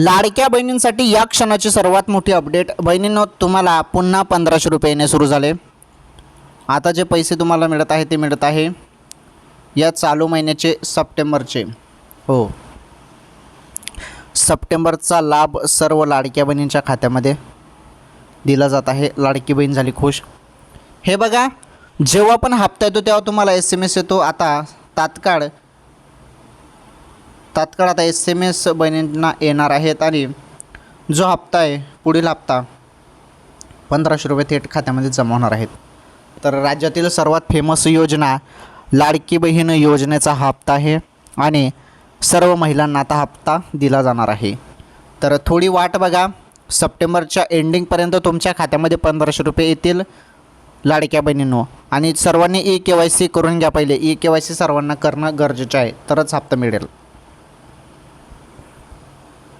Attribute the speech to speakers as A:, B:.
A: लाडक्या बहिणींसाठी या क्षणाची सर्वात मोठी अपडेट बहिणींनो तुम्हाला पुन्हा पंधराशे रुपये येणे सुरू झाले. आता जे पैसे तुम्हाला मिळत आहे ते मिळत आहे. या चालू महिन्याचे सप्टेंबरचे. हो. सप्टेंबरचा लाभ सर्व लाडक्या बहिणींच्या खात्यामध्ये दिला जात आहे. लाडकी बहीण झाली खुश. हे बघा जेव्हा पण हप्ता येतो तेव्हा तुम्हाला एस एम एस येतो. आता तात्काळ तात्काळ आता एस एम एस बहिणींना येणार आहेत आणि जो हप्ता आहे पुढील हप्ता पंधराशे रुपये थेट खात्यामध्ये जमा होणार आहेत. तर राज्यातील सर्वात फेमस योजना लाडकी बहीण योजनेचा हा हप्ता आहे आणि सर्व महिलांना आता हप्ता दिला जाणार आहे. तर थोडी वाट बघा. सप्टेंबरच्या एंडिंगपर्यंत तुमच्या खात्यामध्ये पंधराशे रुपये येतील लाडक्या बहिणींनो. आणि सर्वांनी ई के वाय सी करून घ्या पहिले. ई के वाय सी सर्वांना करणं गरजेचं आहे. तरच हप्ता मिळेल.